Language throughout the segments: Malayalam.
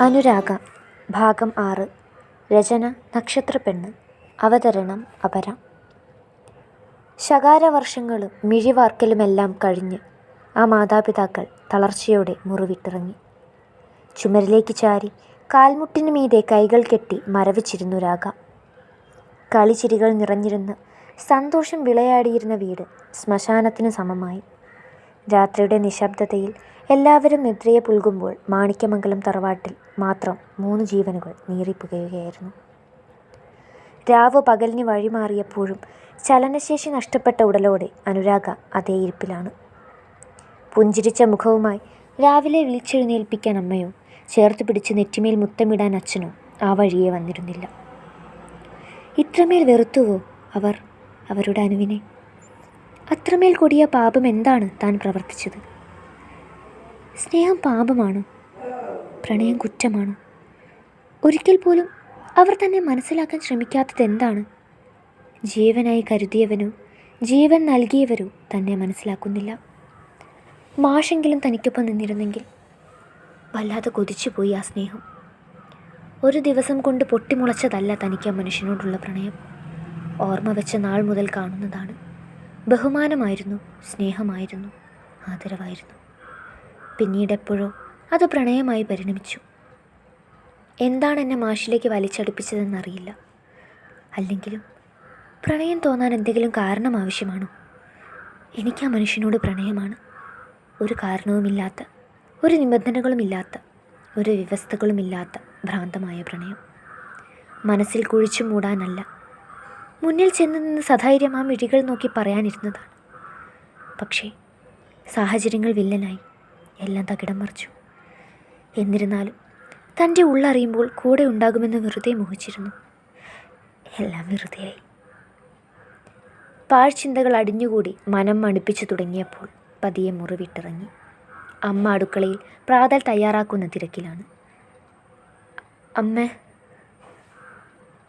അനുരാഗ. ഭാഗം ആറ്. രചന നക്ഷത്രപ്പെണ്ണ്. അവതരണം അപര. ശകാരവർഷങ്ങളും മിഴിവാർക്കലുമെല്ലാം കഴിഞ്ഞ് ആ മാതാപിതാക്കൾ തളർച്ചയോടെ മുറിവിട്ടിറങ്ങി. ചുമരിലേക്ക് ചാരി കാൽമുട്ടിനു മീതെ കൈകൾ കെട്ടി മരവിച്ചിരുന്നു രാഗ. കളിച്ചിരികൾ നിറഞ്ഞിരുന്ന് സന്തോഷം വിളയാടിയിരുന്ന വീട് ശ്മശാനത്തിന് സമമായി. രാത്രിയുടെ നിശബ്ദതയിൽ എല്ലാവരും നിദ്രയെ പുൽകുമ്പോൾ മാണിക്യമംഗലം തറവാട്ടിൽ മാത്രം മൂന്ന് ജീവനുകൾ നീറിപ്പുകയുകയായിരുന്നു. രാവ് പകലിന് വഴിമാറിയപ്പോഴും ചലനശേഷി നഷ്ടപ്പെട്ട ഉടലോടെ അനുരാഗ അതേ ഇരിപ്പിലാണ്. പുഞ്ചിരിച്ച മുഖവുമായി രാവിലെ വിളിച്ചെഴുന്നേൽപ്പിക്കാൻ അമ്മയോ ചേർത്ത് പിടിച്ച് നെറ്റിമേൽ മുത്തമിടാൻ അച്ഛനോ ആ വഴിയെ വന്നിരുന്നില്ല. ഇത്രമേൽ വെറുത്തുവോ അവർ അവരുടെ അനുവിനെ? അത്രമേൽ കൊടിയ പാപം എന്താണ് താൻ പ്രവർത്തിച്ചത്? സ്നേഹം പാപമാണോ പ്രണയം കുറ്റമാണോ. ഒരിക്കൽ പോലും അവർ തന്നെ മനസ്സിലാക്കാൻ ശ്രമിക്കാത്തത് എന്താണ്? ജീവനായി കരുതിയവനോ ജീവൻ നൽകിയവരോ തന്നെ മനസ്സിലാക്കുന്നില്ല. മാഷെങ്കിലും തനിക്കൊപ്പം നിന്നിരുന്നെങ്കിൽ വല്ലാതെ കൊതിച്ചുപോയി ആ സ്നേഹം. ഒരു ദിവസം കൊണ്ട് പൊട്ടിമുളച്ചതല്ല തനിക്ക് ആ മനുഷ്യനോടുള്ള പ്രണയം. ഓർമ്മ വെച്ച നാൾ മുതൽ കാണുന്നതാണ്. ബഹുമാനമായിരുന്നു സ്നേഹമായിരുന്നു ആദരവായിരുന്നു. പിന്നീട് എപ്പോഴോ അത് പ്രണയമായി പരിണമിച്ചു. എന്താണ് എന്നെ മാഷിലേക്ക് വലിച്ചടുപ്പിച്ചതെന്നറിയില്ല. അല്ലെങ്കിലും പ്രണയം തോന്നാൻ എന്തെങ്കിലും കാരണം ആവശ്യമാണോ? എനിക്ക് ആ മനുഷ്യനോട് പ്രണയമാണ്. ഒരു കാരണവുമില്ലാത്ത ഒരു നിബന്ധനകളുമില്ലാത്ത ഒരു വ്യവസ്ഥകളുമില്ലാത്ത ഭ്രാന്തമായ പ്രണയം. മനസ്സിൽ കുഴിച്ചു മൂടാനല്ല. മുന്നിൽ ചെന്ന് നിന്ന് സധൈര്യം ആ മിഴികൾ നോക്കി പറയാനിരുന്നതാണ്. പക്ഷേ സാഹചര്യങ്ങൾ വില്ലനായി. എല്ലാം തകിടം മറിച്ചു. എന്നിരുന്നാലും തന്റെ ഉള്ളറിയുമ്പോൾ കൂടെ ഉണ്ടാകുമെന്ന് വെറുതെ മോഹിച്ചിരുന്നു. എല്ലാം വെറുതെയായി. പാഴ്ചിന്തകൾ അടിഞ്ഞുകൂടി മനം മണിപ്പിച്ചു തുടങ്ങിയപ്പോൾ പതിയെ മുറിവിട്ടിറങ്ങി. അമ്മ അടുക്കളയിൽ പ്രാതൽ തയ്യാറാക്കുന്ന തിരക്കിലാണ്. അമ്മ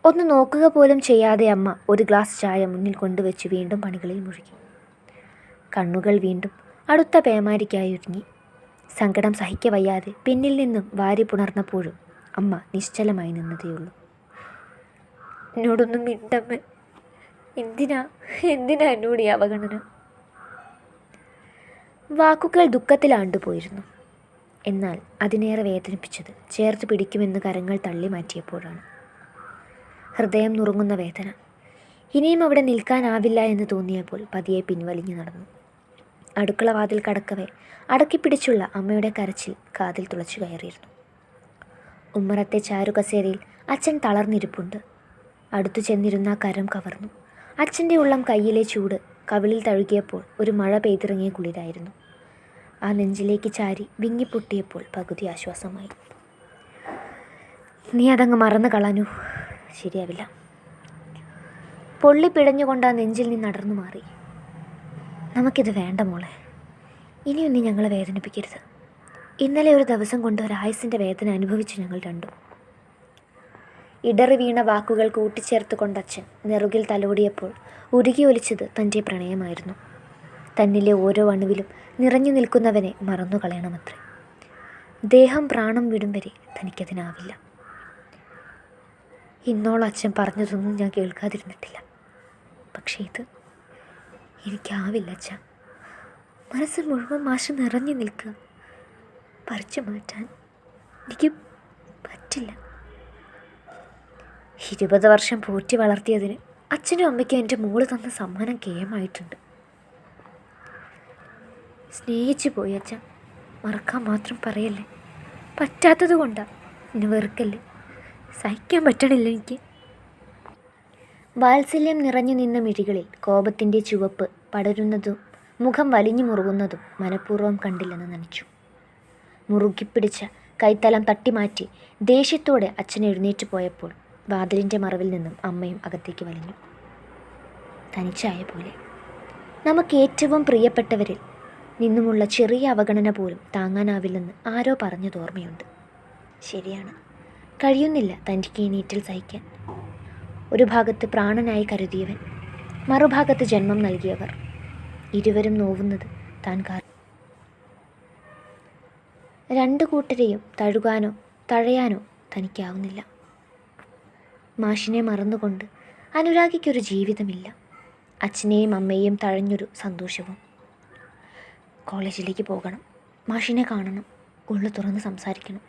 ഒന്ന് നോക്കുക പോലും ചെയ്യാതെ അമ്മ ഒരു ഗ്ലാസ് ചായ മുന്നിൽ കൊണ്ടുവച്ച് വീണ്ടും പണികളിൽ മുഴുകി. കണ്ണുകൾ വീണ്ടും അടുത്ത പേമാരിക്കായി ഒരുങ്ങി. സങ്കടം സഹിക്കവയ്യാതെ പിന്നിൽ നിന്നും വാരി പുണർന്നപ്പോഴും അമ്മ നിശ്ചലമായി നിന്നതേയുള്ളൂ. എന്നോടൊന്നും മിണ്ടമ്മ. എന്തിനാ? എന്തിനാ എന്നോട് ഈ അവഗണന? വാക്കുകൾ ദുഃഖത്തിലാണ്ടുപോയിരുന്നു എന്നാൽ അതിനേറെ വേദനിപ്പിച്ചത് ചേർത്ത് പിടിക്കുമെന്ന് കരങ്ങൾ തള്ളി മാറ്റിയപ്പോഴാണ്. ഹൃദയം നുറുങ്ങുന്ന വേദന. ഇനിയും അവിടെ നിൽക്കാനാവില്ല എന്ന് തോന്നിയപ്പോൾ പതിയെ പിൻവലിഞ്ഞു നടന്നു. അടുക്കള വാതിൽ കടക്കവേ. അടക്കിപ്പിടിച്ചുള്ള അമ്മയുടെ കരച്ചിൽ കാതിൽ തുളച്ചു കയറിയിരുന്നു. ഉമ്മറത്തെ ചാരുകസേരയിൽ അച്ഛൻ തളർന്നിരിപ്പുണ്ട്. അടുത്തു ചെന്നിരുന്ന കരം കവർന്നു. അച്ഛന്റെ ഉള്ളം കയ്യിലെ ചൂട് കവിളിൽ തഴുകിയപ്പോൾ ഒരു മഴ പെയ്തിറങ്ങിയ കുളിരായിരുന്നു. ആ നെഞ്ചിലേക്ക് ചാരി വിങ്ങിപ്പൊട്ടിയപ്പോൾ പകുതി ആശ്വാസമായി. നീ അതങ്ങ് മറന്നു കളഞ്ഞു. ശരിയാവില്ല. പൊള്ളി പിടഞ്ഞുകൊണ്ട് ആ നെഞ്ചിൽ നിന്ന് അടർന്നു മാറി. നമുക്കിത് വേണ്ട മോളെ. ഇനിയൊന്നും ഞങ്ങളെ വേദനിപ്പിക്കരുത്. ഇന്നലെ ഒരു ദിവസം കൊണ്ട് ഒരായുസിന്റെ വേദന അനുഭവിച്ചു ഞങ്ങൾ രണ്ടും. ഇടറി വീണ വാക്കുകൾ കൂട്ടിച്ചേർത്ത് കൊണ്ടച്ഛൻ നെറുകിൽ തലോടിയപ്പോൾ ഉരുകി ഒലിച്ചത് തന്റെ പ്രണയമായിരുന്നു. തന്നിലെ ഓരോ അണുവിലും നിറഞ്ഞു നിൽക്കുന്നവനെ മറന്നു കളയണമത്രേ ദേഹം പ്രാണം വിടും വരെ തനിക്കതിനാവില്ല. ഇന്നോളം അച്ഛൻ പറഞ്ഞതൊന്നും ഞാൻ കേൾക്കാതിരുന്നിട്ടില്ല. പക്ഷേ ഇത് എനിക്കാവില്ല അച്ഛ മനസ്സ് മുഴുവൻ മാഷ് നിറഞ്ഞു നിൽക്കുക പറിച്ചു മാറ്റാൻ എനിക്ക് പറ്റില്ല. ഇരുപത് വർഷം പോറ്റി വളർത്തിയതിന് അച്ഛനും അമ്മയ്ക്കും എന്റെ മോൾ തന്ന സമ്മാനം കേമായിട്ടുണ്ട്. സ്നേഹിച്ചു പോയി അച്ഛൻ മറക്കാൻ മാത്രം പറയല്ലേ. പറ്റാത്തത് കൊണ്ടാണ് എന്നെ വെറുക്കല്ലേ സഹിക്കാൻ പറ്റണില്ല എനിക്ക്. വാത്സല്യം നിറഞ്ഞു നിന്ന മിഴികളിൽ കോപത്തിന്റെ ചുവപ്പ് പടരുന്നതും മുഖം വലിഞ്ഞു മുറുകുന്നതും മനഃപൂർവം കണ്ടില്ലെന്ന് നനച്ചു. മുറുകിപ്പിടിച്ച കൈത്തലം തട്ടിമാറ്റി ദേഷ്യത്തോടെ അച്ഛൻ എഴുന്നേറ്റ് പോയപ്പോൾ വാതിലിന്റെ മറവിൽ നിന്നും അമ്മയും അകത്തേക്ക് വലിഞ്ഞു. തനിച്ചായ പോലെ. നമുക്ക് ഏറ്റവും പ്രിയപ്പെട്ടവരിൽ നിന്നുമുള്ള ചെറിയ അവഗണന പോലും താങ്ങാനാവില്ലെന്ന് ആരോ പറഞ്ഞത് ഓർമ്മയുണ്ട്. ശരിയാണ്. കഴിയുന്നില്ല തനിക്ക് ഈ നീറ്റിൽ സഹിക്കാൻ. ഒരു ഭാഗത്ത് പ്രാണനായി കരുതിയവൻ മറുഭാഗത്ത് ജന്മം നൽകിയവർ. ഇരുവരും നോവുന്നത് താൻ കാരണം രണ്ടു കൂട്ടരെയും തഴുകാനോ തഴയാനോ തനിക്കാവുന്നില്ല. മാഷിനെ മറന്നുകൊണ്ട് അനുരാഗിക്കൊരു ജീവിതമില്ല. അച്ഛനെയും അമ്മയെയും തഴഞ്ഞൊരു സന്തോഷവും. കോളേജിലേക്ക് പോകണം. മാഷിനെ കാണണം. ഉള്ളു തുറന്ന് സംസാരിക്കണം.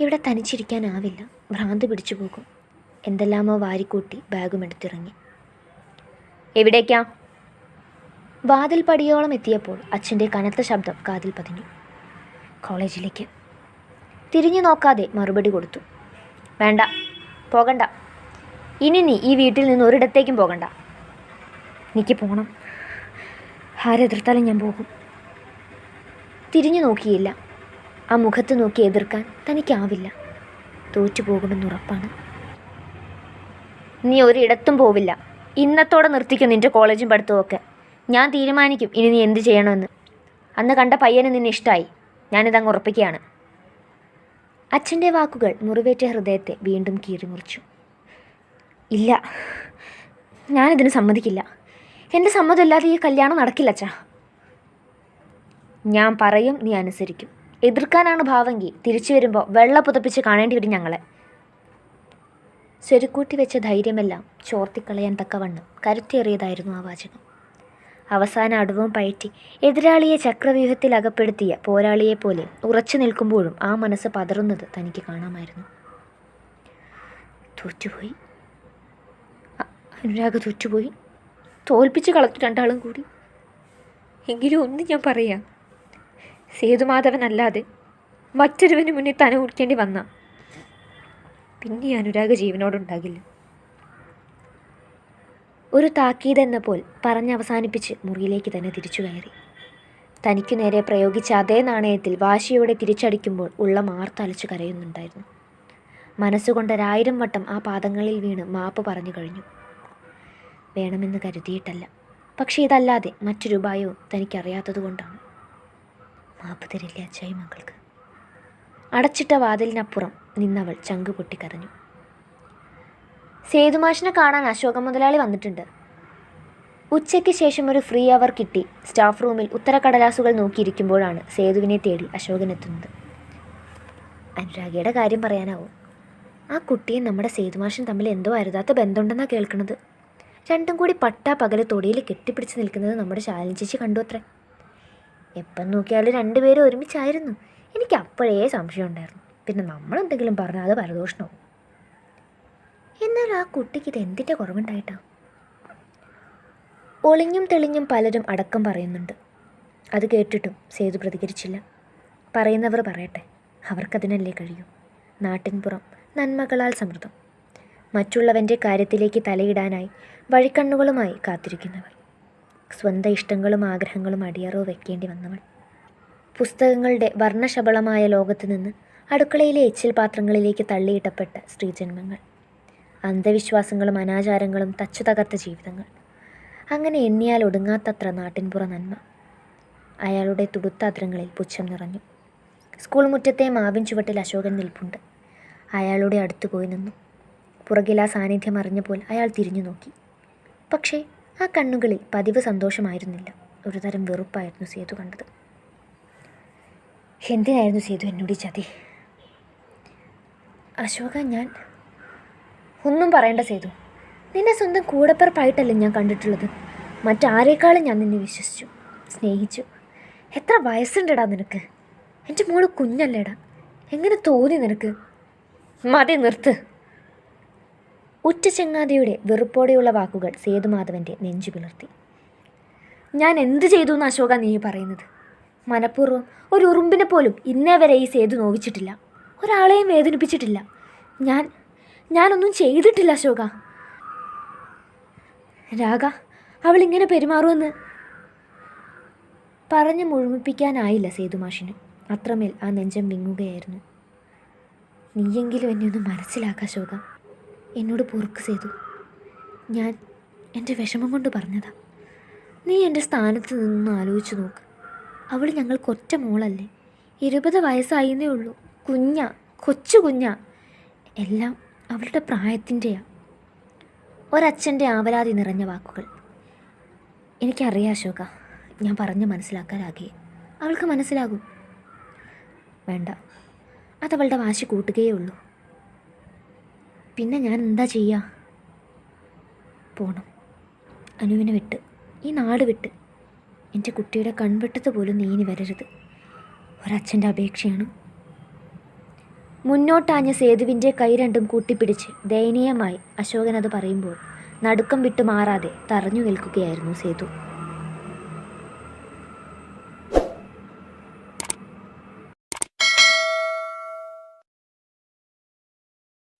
ഇവിടെ തനിച്ചിരിക്കാനാവില്ല. ഭ്രാന്ത് പിടിച്ചു പോകും എന്തെല്ലാമോ വാരിക്കൂട്ടി ബാഗും എടുത്തിറങ്ങി എവിടേക്കാ? വാതിൽ പടിയോളം എത്തിയപ്പോൾ അച്ഛന്റെ കനത്ത ശബ്ദം കാതിൽ പതിഞ്ഞു. കോളേജിലേക്ക്. തിരിഞ്ഞു നോക്കാതെ മറുപടി കൊടുത്തു. വേണ്ട പോകണ്ട. ഇനി നീ ഈ വീട്ടിൽ നിന്ന് ഒരിടത്തേക്കും പോകണ്ട. എനിക്ക് പോകണം ആരെതിർത്താലും ഞാൻ പോകും. തിരിഞ്ഞു നോക്കിയില്ല. ആ മുഖത്ത് നോക്കി എതിർക്കാൻ തനിക്കാവില്ല. തോറ്റു പോകുമെന്ന് ഉറപ്പാണ്. നീ ഒരിടത്തും പോവില്ല. ഇന്നത്തോടെ നിർത്തിക്കും നിന്റെ കോളേജും പഠിത്തവും ഒക്കെ. ഞാൻ തീരുമാനിക്കും ഇനി നീ എന്ത് ചെയ്യണമെന്ന്. അന്ന് കണ്ട പയ്യന് നിന്നെ ഇഷ്ടമായി ഞാനിതങ്ങ് ഉറപ്പിക്കുകയാണ്. അച്ഛന്റെ വാക്കുകൾ മുറിവേറ്റ ഹൃദയത്തെ വീണ്ടും കീറിമുറിച്ചു. ഇല്ല ഞാനിതിന് സമ്മതിക്കില്ല. എന്റെ സമ്മതമില്ലാതെ ഈ കല്യാണം നടക്കില്ല അച്ഛാ. ഞാൻ പറയും നീ അനുസരിക്കും. എതിർക്കാനാണ് ഭാവെങ്കിൽ തിരിച്ചു വരുമ്പോൾ വെള്ള പുതപ്പിച്ച് കാണേണ്ടി വരും ഞങ്ങളെ. സ്വരുക്കൂട്ടി വെച്ച ധൈര്യമെല്ലാം ചോർത്തിക്കളയാൻ തക്കവണ്ണം കരുത്തേറിയതായിരുന്നു ആ വാചകം. അവസാന അടുവും പയറ്റി എതിരാളിയെ ചക്രവ്യൂഹത്തിൽ അകപ്പെടുത്തിയ പോരാളിയെപ്പോലെ ഉറച്ചു നിൽക്കുമ്പോഴും ആ മനസ്സ് പതറുന്നത് തനിക്ക് കാണാമായിരുന്നു. തോറ്റുപോയി? അനുരാഗ് തോറ്റുപോയി? തോൽപ്പിച്ച് കളഞ്ഞു രണ്ടാളും കൂടി? എങ്കിലും ഒന്ന് ഞാൻ പറയാം. സേതുമാധവനല്ലാതെ മറ്റൊരുവന് മുന്നിൽ തന ഉടിക്കേണ്ടി വന്ന പിന്നെ അനുരാഗ ജീവനോടുണ്ടാകില്ല. ഒരു താക്കീതെന്ന പോൽ പറഞ്ഞവസാനിപ്പിച്ച് മുറിയിലേക്ക് തന്നെ തിരിച്ചു കയറി. തനിക്കു നേരെ പ്രയോഗിച്ച അതേ നാണയത്തിൽ വാശിയോടെ തിരിച്ചടിക്കുമ്പോൾ ഉള്ള മാർത്തലച്ചു കരയുന്നുണ്ടായിരുന്നു. മനസ്സുകൊണ്ട് ഒരായിരം വട്ടം ആ പാദങ്ങളിൽ വീണ് മാപ്പ് പറഞ്ഞു കഴിഞ്ഞു. വേണമെന്ന് കരുതിയിട്ടല്ല. പക്ഷേ ഇതല്ലാതെ മറ്റൊരു ഉപായവും തനിക്കറിയാത്തതുകൊണ്ടാണ് മാപ്പ് തരില്ല അച്ചായി മകൾക്ക്? അടച്ചിട്ട വാതിലിനപ്പുറം നിന്നവൾ ചങ്ക് പൊട്ടിക്കരഞ്ഞു. സേതുമാഷിനെ കാണാൻ അശോക മുതലാളി വന്നിട്ടുണ്ട്. ഉച്ചയ്ക്ക് ശേഷം ഒരു ഫ്രീ അവർ കിട്ടി. സ്റ്റാഫ് റൂമിൽ ഉത്തരക്കടലാസുകൾ നോക്കിയിരിക്കുമ്പോഴാണ് സേതുവിനെ തേടി അശോകൻ എത്തുന്നത്. അനുരാഗിയുടെ കാര്യം പറയാനാവും? ആ കുട്ടിയെ നമ്മുടെ സേതുമാഷൻ തമ്മിൽ എന്തോ അരുതാത്ത ബന്ധമുണ്ടെന്നാണ് കേൾക്കുന്നത് രണ്ടും കൂടി പട്ടാ പകൽ തൊടിയിൽ കെട്ടിപ്പിടിച്ച് നിൽക്കുന്നത് നമ്മുടെ ശാലിനി ചേച്ചി കണ്ടു അത്രേ. എപ്പം നോക്കിയാലും രണ്ടുപേരും ഒരുമിച്ചായിരുന്നു. എനിക്ക് അപ്പോഴേ സംശയം ഉണ്ടായിരുന്നു. പിന്നെ നമ്മൾ എന്തെങ്കിലും പറഞ്ഞാൽ അത് പരദോഷണവും. എന്നാൽ ആ കുട്ടിക്ക് ഇത് എന്തിന്റെ കുറവുണ്ടായിട്ടാ? ഒളിഞ്ഞും തെളിഞ്ഞും പലരും അടക്കം പറയുന്നുണ്ട്. അത് കേട്ടിട്ടും സേതു പ്രതികരിച്ചില്ല. പറയുന്നവർ പറയട്ടെ അവർക്കതിനല്ലേ കഴിയൂ. നാട്ടിൻപുറം നന്മകളാൽ സമൃദ്ധം. മറ്റുള്ളവന്റെ കാര്യത്തിലേക്ക് തലയിടാനായി വഴിക്കണ്ണുകളുമായി കാത്തിരിക്കുന്നവർ. സ്വന്തം ഇഷ്ടങ്ങളും ആഗ്രഹങ്ങളും അടിയറവ് വെക്കേണ്ടി വന്നവൾ. പുസ്തകങ്ങളുടെ വർണശബളമായ ലോകത്ത് നിന്ന് അടുക്കളയിലെ എച്ചിൽ പാത്രങ്ങളിലേക്ക് തള്ളിയിട്ടപ്പെട്ട സ്ത്രീജന്മങ്ങൾ. അന്ധവിശ്വാസങ്ങളും അനാചാരങ്ങളും തച്ചു തകർത്ത ജീവിതങ്ങൾ. അങ്ങനെ എണ്ണിയാൽ ഒടുങ്ങാത്തത്ര നാട്ടിൻപുറ നന്മ. അയാളുടെ തുടുത്ത അദ്രങ്ങളിൽ പുച്ഛം നിറഞ്ഞു. സ്കൂൾ മുറ്റത്തെ മാവിൻ ചുവട്ടിൽ അശോകൻ നിൽപ്പുണ്ട്. അയാളുടെ അടുത്ത് പോയി നിന്നു. പുറകിൽ ആ സാന്നിധ്യം അറിഞ്ഞപ്പോൾ അയാൾ തിരിഞ്ഞു നോക്കി. പക്ഷേ ആ കണ്ണുകളിൽ പതിവ് സന്തോഷമായിരുന്നില്ല. ഒരുതരം വെറുപ്പായിരുന്നു സേതു കണ്ടത്. എന്തിനായിരുന്നു സേതു എന്നോട് ചതി? അശോക ഞാൻ ഒന്നും പറയണ്ട സേതു. നിന്നെ സ്വന്തം കൂടപ്പിറപ്പായിട്ടല്ലേ ഞാൻ കണ്ടിട്ടുള്ളത്. മറ്റാരേക്കാളും ഞാൻ നിന്നെ വിശ്വസിച്ചു സ്നേഹിച്ചു. എത്ര വയസ്സുണ്ടടാ നിനക്ക്? എന്റെ മോൾ കുഞ്ഞല്ലേടാ. എങ്ങനെ തോന്നി നിനക്ക്? മതി നിർത്ത്. ഉറ്റ ചെങ്ങാതിയുടെ വെറുപ്പോടെയുള്ള വാക്കുകൾ സേതുമാധവന്റെ നെഞ്ചു പിളർത്തി. ഞാൻ എന്ത് ചെയ്തു എന്ന് അശോക നീ പറയുന്നത്? മനഃപൂർവം ഒരു ഉറുമ്പിനെ പോലും ഇന്നേ വരെ ഈ സേതു നോവിച്ചിട്ടില്ല. ഒരാളെയും വേദനിപ്പിച്ചിട്ടില്ല. ഞാൻ ഞാനൊന്നും ചെയ്തിട്ടില്ല അശോക. രാഗ അവൾ ഇങ്ങനെ പെരുമാറുമെന്ന് പറഞ്ഞ് മുഴുമിപ്പിക്കാനായില്ല സേതുമാഷിന്. അത്രമേൽ ആ നെഞ്ചം വിങ്ങുകയായിരുന്നു. നീയെങ്കിലും എന്നെ ഒന്ന് മനസ്സിലാക്ക അശോക. എന്നോട് പൊറുക്ക് സേതു. ഞാൻ എന്റെ വിഷമം കൊണ്ട് പറഞ്ഞതാ. നീ എന്റെ സ്ഥാനത്ത് നിന്ന് ആലോചിച്ച് നോക്ക്. അവൾ ഞങ്ങൾക്ക് ഒറ്റ മോളല്ലേ. ഇരുപത് വയസ്സായിന്നേ ഉള്ളൂ. കുഞ്ഞ കൊച്ചു കുഞ്ഞ. എല്ലാം അവളുടെ പ്രായത്തിന്റെയാ. ഒരച്ഛന്റെ ആവലാതി നിറഞ്ഞ വാക്കുകൾ. എനിക്കറിയാം അശോക ഞാൻ പറഞ്ഞ് മനസ്സിലാക്കാനാകെ. അവൾക്ക് മനസ്സിലാകും. വേണ്ട അതവളുടെ വാശി കൂട്ടുകയേ ഉള്ളൂ. പിന്നെ ഞാൻ എന്താ ചെയ്യുക പോണം. അനുവിനെ വിട്ട് ഈ നാട് വിട്ട്. എന്റെ കുട്ടിയുടെ കൺവെട്ടത്ത് പോലും നീ ഇനി വരരുത്. ഒരച്ഛന്റെ അപേക്ഷയാണ് മുന്നോട്ടാഞ്ഞ സേതുവിന്റെ കൈ രണ്ടും കൂട്ടിപ്പിടിച്ച് ദയനീയമായി അശോകൻ അത് പറയുമ്പോൾ നടുക്കം വിട്ടു മാറാതെ തറഞ്ഞു നിൽക്കുകയായിരുന്നു സേതു.